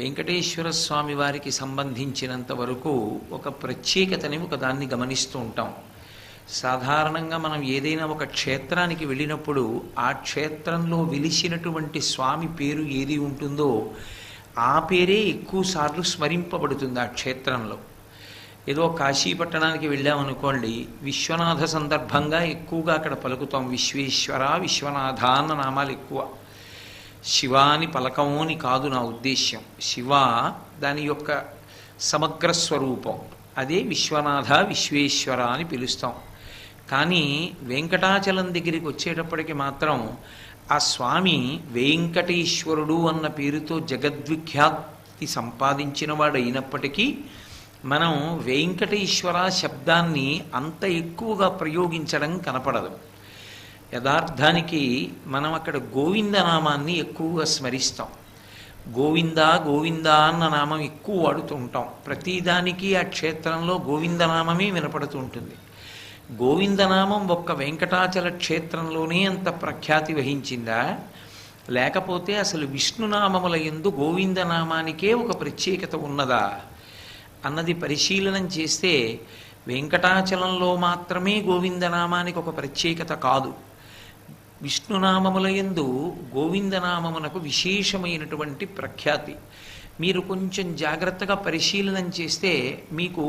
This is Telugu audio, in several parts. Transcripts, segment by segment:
వెంకటేశ్వర స్వామి వారికి సంబంధించినంత వరకు ఒక ప్రత్యేకతని ఒక దాన్ని గమనిస్తూ ఉంటాం. సాధారణంగా మనం ఏదైనా ఒక క్షేత్రానికి వెళ్ళినప్పుడు ఆ క్షేత్రంలో విలిసినటువంటి స్వామి పేరు ఏది ఉంటుందో ఆ పేరే ఎక్కువసార్లు స్మరింపబడుతుంది ఆ క్షేత్రంలో. ఏదో కాశీ పట్టణానికి వెళ్ళామనుకోండి విశ్వనాథ సందర్భంగా ఎక్కువగా అక్కడ పలుకుతాం విశ్వేశ్వర విశ్వనాథ అన్న నామాలు ఎక్కువ. శివాని పలకము అని కాదు నా ఉద్దేశ్యం. శివ దాని యొక్క సమగ్ర స్వరూపం. అదే విశ్వనాథ విశ్వేశ్వర అని పిలుస్తాం. కానీ వెంకటాచలం దగ్గరికి వచ్చేటప్పటికి మాత్రం ఆ స్వామి వెంకటేశ్వరుడు అన్న పేరుతో జగద్విఖ్యాతి సంపాదించిన వాడు అయినప్పటికీ మనం వెంకటేశ్వర శబ్దాన్ని అంత ఎక్కువగా ప్రయోగించడం కనపడదు. యథార్థానికి మనం అక్కడ గోవిందనామాన్ని ఎక్కువగా స్మరిస్తాం. గోవింద గోవింద అన్న నామం ఎక్కువ వాడుతూ ఉంటాం ప్రతిదానికి ఆ క్షేత్రంలో గోవిందనామమే వినపడుతూ ఉంటుంది గోవిందనామం ఒక్క వెంకటాచల క్షేత్రంలోనే అంత ప్రఖ్యాతి వహించిందా? లేకపోతే అసలు విష్ణునామముల ఎందు గోవిందనామానికే ఒక ప్రత్యేకత ఉన్నదా? అన్నది పరిశీలనం చేస్తే వెంకటాచలంలో మాత్రమే గోవిందనామానికి ఒక ప్రత్యేకత కాదు. విష్ణునామముల యందు గోవిందనామమునకు విశేషమైనటువంటి ప్రఖ్యాతి. మీరు కొంచెం జాగ్రత్తగా పరిశీలనం చేస్తే మీకు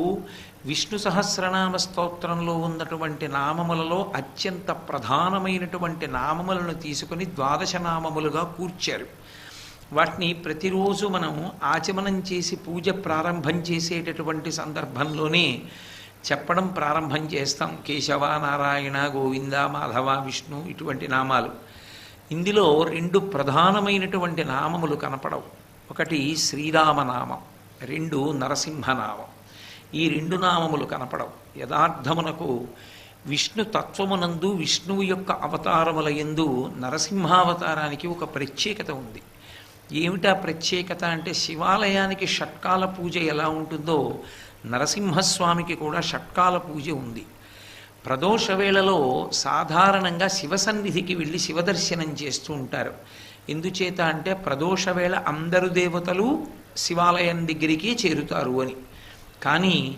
విష్ణు సహస్రనామ స్తోత్రంలో ఉన్నటువంటి నామములలో అత్యంత ప్రధానమైనటువంటి నామములను తీసుకొని ద్వాదశ నామములుగా కూర్చారు. వాటిని ప్రతిరోజు మనం ఆచమనం చేసి పూజ ప్రారంభం చేసేటటువంటి సందర్భంలోనే చెప్పడం ప్రారంభం చేస్తాం. కేశవ నారాయణ గోవింద మాధవ విష్ణు ఇటువంటి నామాలు. ఇందులో రెండు ప్రధానమైనటువంటి నామములు కనపడవు. ఒకటి శ్రీరామనామం రెండు నరసింహనామం. ఈ రెండు నామములు కనపడవు. యథార్థమునకు విష్ణు తత్వమునందు విష్ణువు యొక్క అవతారముల యందు నరసింహావతారానికి ఒక ప్రత్యేకత ఉంది. ఏమిటా ప్రత్యేకత అంటే శివాలయానికి షట్కాల పూజ ఎలా ఉంటుందో నరసింహస్వామికి కూడా షట్కాల పూజ ఉంది. ప్రదోష వేళలో సాధారణంగా శివసన్నిధికి వెళ్ళి శివదర్శనం చేస్తూ ఉంటారు. ఎందుచేత అంటే ప్రదోష వేళ అందరు దేవతలు శివాలయం దగ్గరికి చేరుతారు అని. కానీ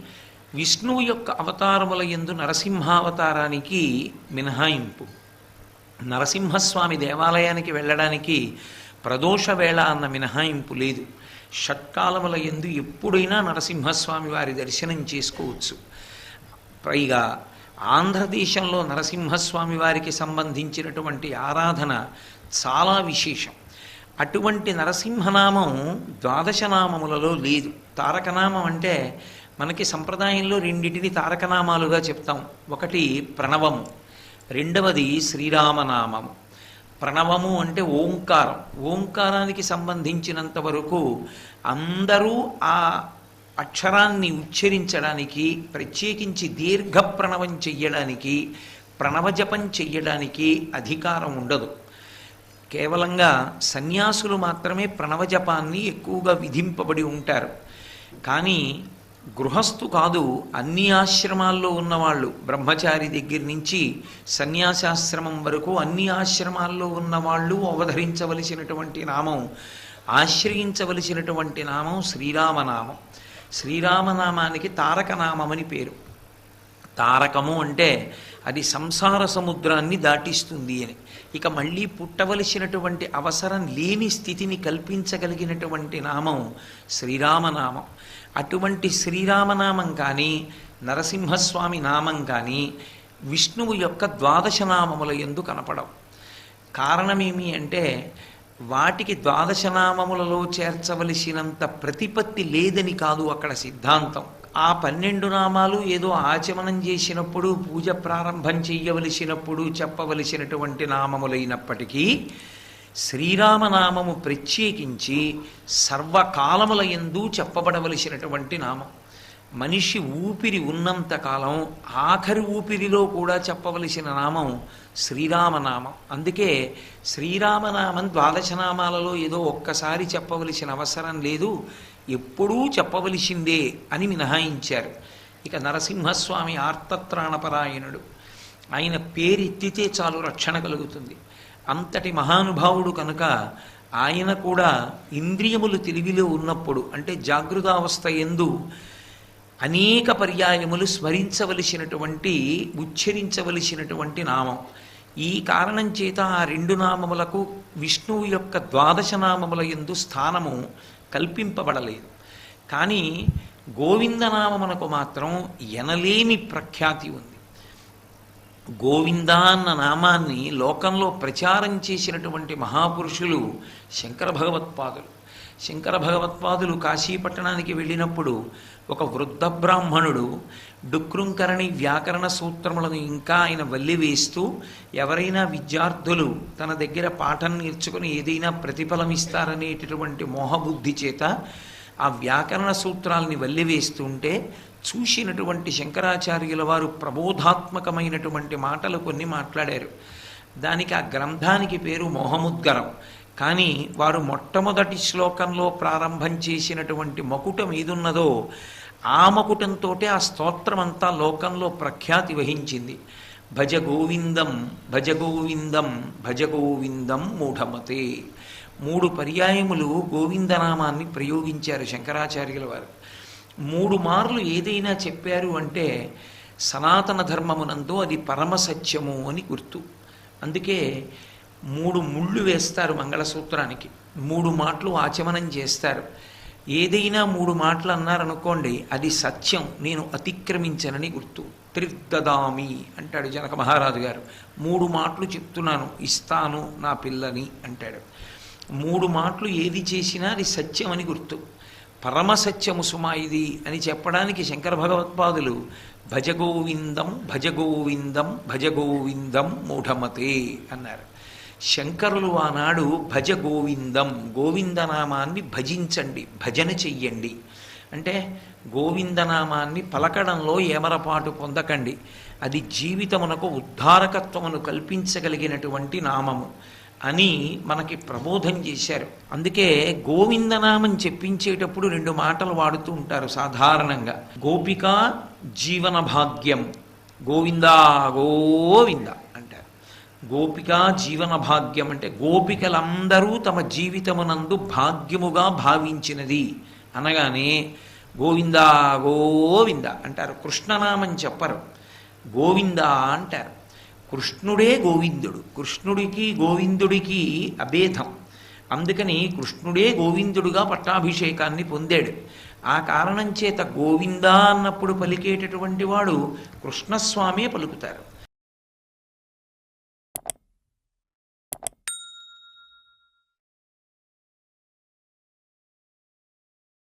విష్ణువు యొక్క అవతారముల ఎందు నరసింహావతారానికి మినహాయింపు. నరసింహస్వామి దేవాలయానికి వెళ్ళడానికి ప్రదోష వేళ అన్న మినహాయింపు లేదు. షట్కాలముల ఎందు ఎప్పుడైనా నరసింహస్వామి వారి దర్శనం చేసుకోవచ్చు. పైగా ఆంధ్రదేశంలో నరసింహస్వామి వారికి సంబంధించినటువంటి ఆరాధన చాలా విశేషం. అటువంటి నరసింహనామం ద్వాదశనామములలో లేదు. తారకనామం అంటే మనకి సంప్రదాయంలో రెండింటిని తారకనామాలుగా చెప్తాం. ఒకటి ప్రణవము రెండవది శ్రీరామనామము. ప్రణవము అంటే ఓంకారం. ఓంకారానికి సంబంధించినంత వరకు అందరూ ఆ అక్షరాన్ని ఉచ్చరించడానికి ప్రత్యేకించి దీర్ఘ ప్రణవం చెయ్యడానికి ప్రణవజపం చెయ్యడానికి అధికారం ఉండదు. కేవలంగా సన్యాసులు మాత్రమే ప్రణవజపాన్ని ఎక్కువగా విధింపబడి ఉంటారు. కానీ గృహస్థు కాదు అన్ని ఆశ్రమాల్లో ఉన్నవాళ్ళు. బ్రహ్మచారి దగ్గర నుంచి సన్యాసాశ్రమం వరకు అన్ని ఆశ్రమాల్లో ఉన్నవాళ్ళు అవధరించవలసినటువంటి నామం ఆశ్రయించవలసినటువంటి నామం శ్రీరామనామం. శ్రీరామనామానికి తారకనామమని పేరు. తారకము అంటే అది సంసార సముద్రాన్ని దాటిస్తుంది అని. ఇక మళ్ళీ పుట్టవలసినటువంటి అవసరం లేని స్థితిని కల్పించగలిగినటువంటి నామం శ్రీరామనామం. అటువంటి శ్రీరామనామం కానీ నరసింహస్వామి నామం కానీ విష్ణువు యొక్క ద్వాదశ నామముల ఎందు కనపడవు. కారణమేమి అంటే వాటికి ద్వాదశనామములలో చేర్చవలసినంత ప్రతిపత్తి లేదని కాదు అక్కడ సిద్ధాంతం. ఆ పన్నెండు నామాలు ఏదో ఆచమనం చేసినప్పుడు పూజ ప్రారంభం చెయ్యవలసినప్పుడు చెప్పవలసినటువంటి నామములైనప్పటికీ శ్రీరామనామము ప్రత్యేకించి సర్వకాలముల ఎందు చెప్పబడవలసినటువంటి నామం. మనిషి ఊపిరి ఉన్నంతకాలం ఆఖరి ఊపిరిలో కూడా చెప్పవలసిన నామం శ్రీరామనామం. అందుకే శ్రీరామనామం ద్వాదశనామాలలో ఏదో ఒక్కసారి చెప్పవలసిన అవసరం లేదు ఎప్పుడూ చెప్పవలసిందే అని మినహాయించారు. ఇక నరసింహస్వామి ఆర్తత్రాణపరాయణుడు. ఆయన పేరెత్తితే చాలు రక్షణ కలుగుతుంది. అంతటి మహానుభావుడు కనుక ఆయన కూడా ఇంద్రియములు తెలివిలో ఉన్నప్పుడు అంటే జాగృతావస్థ ఎందు అనేక పర్యాయములు స్మరించవలసినటువంటి ఉచ్చరించవలసినటువంటి నామం. ఈ కారణం చేత ఆ రెండు నామములకు విష్ణువు యొక్క ద్వాదశ నామముల ఎందు స్థానము కల్పింపబడలేదు. కానీ గోవిందనామమునకు మాత్రం ఎనలేని ప్రఖ్యాతి ఉంది. గోవింద అన్న నామాన్ని లోకంలో ప్రచారం చేసినటువంటి మహాపురుషులు శంకర భగవత్పాదులు. శంకర భగవత్పాదులు కాశీపట్టణానికి వెళ్ళినప్పుడు ఒక వృద్ధ బ్రాహ్మణుడు డుక్రుంకరణి వ్యాకరణ సూత్రములను ఇంకా ఆయన వల్లివేస్తూ ఎవరైనా విద్యార్థులు తన దగ్గర పాఠం నేర్చుకుని ఏదైనా ప్రతిఫలం ఇస్తారనేటటువంటి మోహబుద్ధి చేత ఆ వ్యాకరణ సూత్రాల్ని వల్లివేస్తుంటే చూసినటువంటి శంకరాచార్యుల వారు ప్రబోధాత్మకమైనటువంటి మాటలు కొన్ని మాట్లాడారు. దానికి ఆ గ్రంథానికి పేరు మోహముద్గరం. కానీ వారు మొట్టమొదటి శ్లోకంలో ప్రారంభం చేసినటువంటి మకుటం ఏదున్నదో ఆ మకుటంతో ఆ స్తోత్రం అంతా లోకంలో ప్రఖ్యాతి వహించింది. భజ గోవిందం భజ గోవిందం భజ గోవిందం మూఢమతే. మూడు పర్యాయములు గోవిందనామాన్ని ప్రయోగించారు శంకరాచార్యుల వారు. మూడు మార్లు ఏదైనా చెప్పారు అంటే సనాతన ధర్మమునందు అది పరమ సత్యము అని గుర్తు. అందుకే మూడు ముళ్ళు వేస్తారు మంగళసూత్రానికి. మూడు మాటలు ఆచమనం చేస్తారు. ఏదైనా మూడు మాటలు అన్నారనుకోండి అది సత్యం నేను అతిక్రమించనని గుర్తు. త్రిదదామి అంటాడు జనక మహారాజు గారు. మూడు మాటలు చెప్తున్నాను ఇస్తాను నా పిల్లని అంటాడు. మూడు మాటలు ఏది చేసినా అది సత్యం అని గుర్తు. పరమసత్యము సుమా ఇది అని చెప్పడానికి శంకర భగవత్పాదులు భజ గోవిందం భజ గోవిందం భజ గోవిందం మూఢమతే అన్నారు. శంకరులు ఆనాడు భజ గోవిందం గోవిందనామాన్ని భజించండి భజన చెయ్యండి. అంటే గోవిందనామాన్ని పలకడంలో ఏమరపాటు పొందకండి. అది జీవితమునకు ఉద్ధారకత్వమును కల్పించగలిగినటువంటి నామము. అని మనకి ప్రబోధం చేశారు. అందుకే గోవిందనామం చెప్పించేటప్పుడు రెండు మాటలు వాడుతూ ఉంటారు సాధారణంగా. గోపిక జీవన భాగ్యం గోవిందా గోవింద అంటారు. గోపిక జీవన భాగ్యం అంటే గోపికలందరూ తమ జీవితమునందు భాగ్యముగా భావించినది అనగానే గోవిందా గోవింద అంటారు. కృష్ణనామం చెప్పరు గోవింద అంటారు. కృష్ణుడే గోవిందుడు. కృష్ణుడికి గోవిందుడికి అభేదం. అందుకని కృష్ణుడే గోవిందుడుగా పట్టాభిషేకాన్ని పొందాడు. ఆ కారణం చేత గోవిందా అన్నప్పుడు పలికేటటువంటి వాడు కృష్ణస్వామే పలుకుతారు.